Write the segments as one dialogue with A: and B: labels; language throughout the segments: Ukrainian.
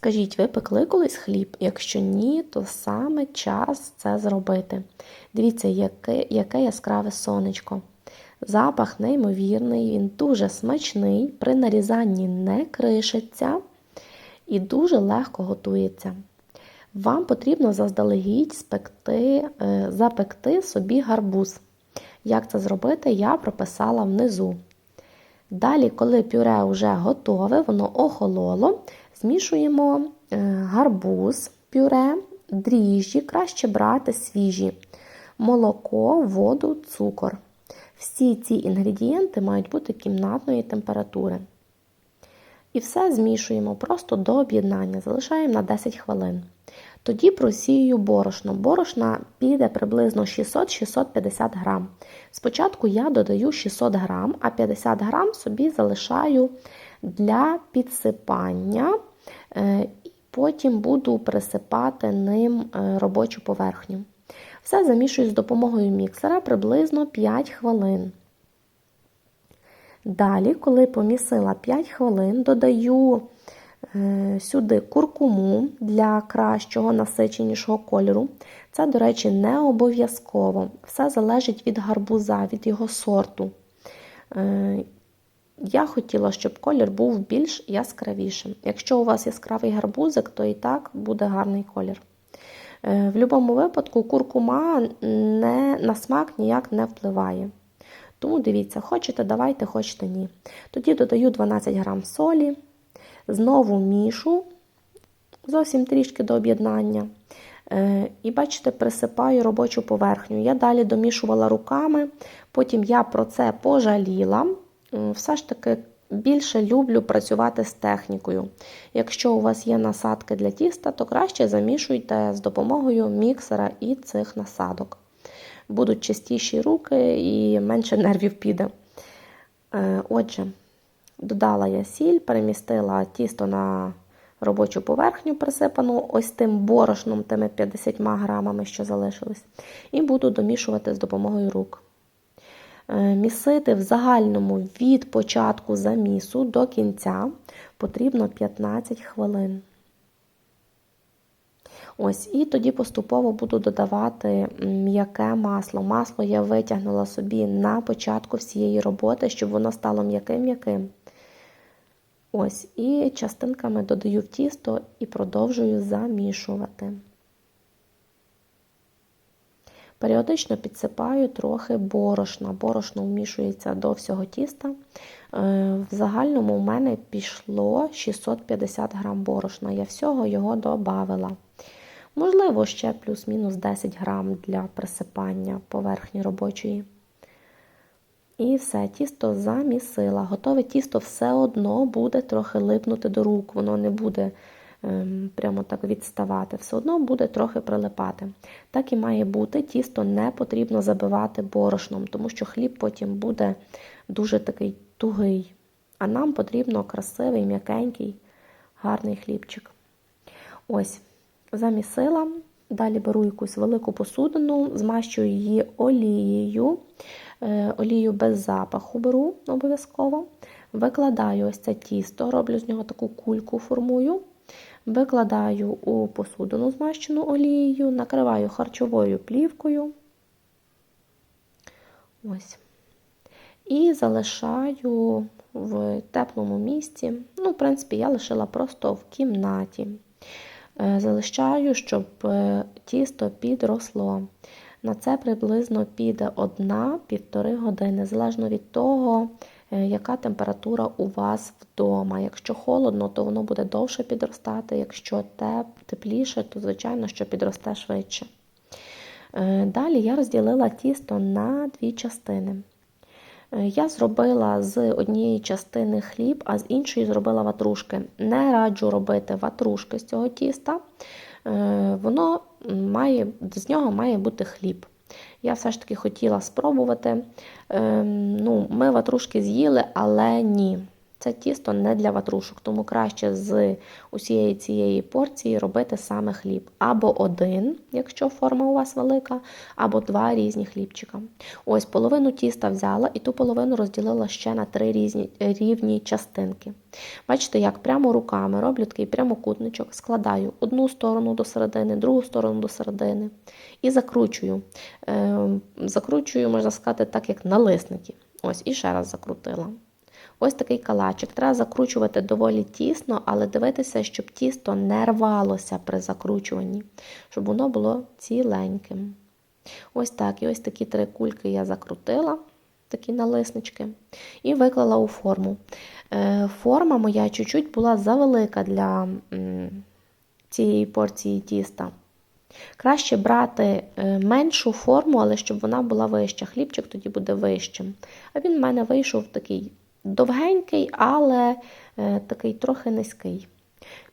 A: Скажіть, ви пекли колись хліб? Якщо ні, то саме час це зробити. Дивіться, яке, яке яскраве сонечко. Запах неймовірний, він дуже смачний, при нарізанні не кришиться і дуже легко готується. Вам потрібно заздалегідь спекти, е, запекти собі гарбуз. Як це зробити, я прописала внизу. Далі, коли пюре вже готове, воно охололо, змішуємо е, гарбуз, пюре, дріжджі, краще брати свіжі, молоко, воду, цукор. Всі ці інгредієнти мають бути кімнатної температури. І все змішуємо просто до об'єднання, залишаємо на 10 хвилин. Тоді просію борошно. Борошна піде приблизно 600-650 грам. Спочатку я додаю 600 грам, а 50 грам собі залишаю для підсипання, і потім буду присипати ним е, робочу поверхню. Все замішую з допомогою міксера приблизно 5 хвилин. Далі, коли помісила 5 хвилин, додаю е, сюди куркуму для кращого насиченішого кольору. Це, до речі, не обов'язково. Все залежить від гарбуза, від його сорту. Я хотіла, щоб колір був більш яскравішим. Якщо у вас яскравий гарбузик, то і так буде гарний колір. Е, в будь-якому випадку куркума не, на смак ніяк не впливає. Тому дивіться, хочете, давайте, хочете ні. Тоді додаю 12 грам солі, знову мішу, зовсім трішки до об'єднання. Е, І бачите, присипаю робочу поверхню. Я далі домішувала руками, потім я про це пожаліла. Все ж таки більше люблю працювати з технікою. Якщо у вас є насадки для тіста, то краще замішуйте з допомогою міксера і цих насадок. Будуть чистіші руки і менше нервів піде. Е, отже, додала я сіль, перемістила тісто на робочу поверхню, присипану ось тим борошном, тими 50 грамами, що залишились, і буду домішувати з допомогою рук. Е, місити в загальному від початку замісу до кінця потрібно 15 хвилин. Ось, І тоді поступово буду додавати м'яке масло. Масло я витягнула собі на початку всієї роботи, щоб воно стало м'яким-м'яким. Ось, І частинками додаю в тісто і продовжую замішувати. Періодично підсипаю трохи борошна. Борошно вмішується до всього тіста. Е, в загальному у мене пішло 650 грам борошна. Я всього його додавила. Можливо, ще плюс-мінус 10 грам для присипання поверхні робочої. І все, тісто замісила. Готове тісто все одно буде трохи липнути до рук, воно не буде прямо так відставати, все одно буде трохи прилипати. Так і має бути, тісто не потрібно забивати борошном, тому що хліб потім буде дуже такий тугий. А нам потрібно красивий, м'якенький, гарний хлібчик. Ось. Замісила, далі беру якусь велику посудину, змащую її олією, е, олію без запаху беру обов'язково. Викладаю ось це тісто, роблю з нього таку кульку формую. Викладаю у посудину, змащену олією, накриваю харчовою плівкою. Ось. І залишаю в теплому місці. Ну, в принципі, я лишила просто в кімнаті. Е, залишаю, щоб е, тісто підросло. На це приблизно піде 1-1,5 години, залежно від того, яка температура у вас вдома. Якщо холодно, то воно буде довше підростати, якщо тепліше, то, звичайно, що підросте швидше. Далі я розділила тісто на дві частини. Е, я зробила з однієї частини хліб, а з іншої зробила ватрушки. Не раджу робити ватрушки з цього тіста, е, воно має, з нього має бути хліб. Я все ж таки хотіла спробувати. Ем, ну, Ми ватрушки з'їли, але ні. Це тісто не для ватрушок, тому краще з усієї цієї порції робити саме хліб. Або один, якщо форма у вас велика, або два різні хлібчика. Ось половину тіста взяла і ту половину розділила ще на три різні рівні частинки. Бачите, як прямо руками роблю такий прямокутничок, складаю одну сторону до середини, другу сторону до середини і закручую. Е, закручую, можна сказати, так, як налисники. Ось, і ще раз закрутила. Ось такий калачик. Треба закручувати доволі тісно, але дивитися, щоб тісто не рвалося при закручуванні, щоб воно було ціленьким. Ось так. І ось такі три кульки я закрутила, такі налиснички, і виклала у форму. Е, Форма моя чуть-чуть була завелика для цієї порції тіста. Краще брати е, меншу форму, але щоб вона була вища. Хлібчик тоді буде вищим. А він в мене вийшов такий довгенький, але е, такий трохи низький.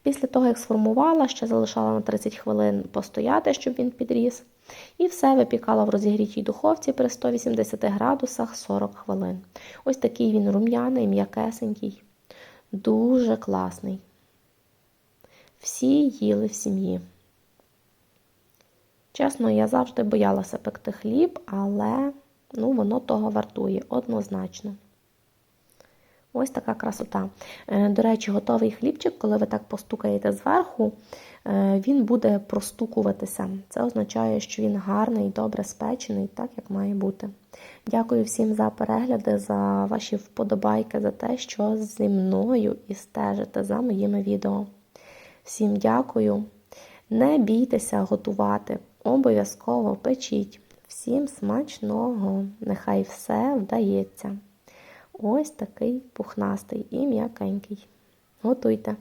A: Після того, як сформувала, ще залишала на 30 хвилин постояти, щоб він підріс. І все випікала в розігрітій духовці при 180 градусах 40 хвилин. Ось такий він рум'яний, м'якесенький, дуже класний. Всі їли в сім'ї. Чесно, я завжди боялася пекти хліб, але ну, воно того вартує однозначно. Ось така красота. Е, До речі, готовий хлібчик, коли ви так постукаєте зверху, е, він буде простукуватися. Це означає, що він гарний, добре спечений, так як має бути. Дякую всім за перегляди, за ваші вподобайки, за те, що зі мною і стежите за моїми відео. Всім дякую. Не бійтеся готувати, обов'язково печіть. Всім смачного! Нехай все вдається. Ось такий пухнастий і м'якенький. Готуйте!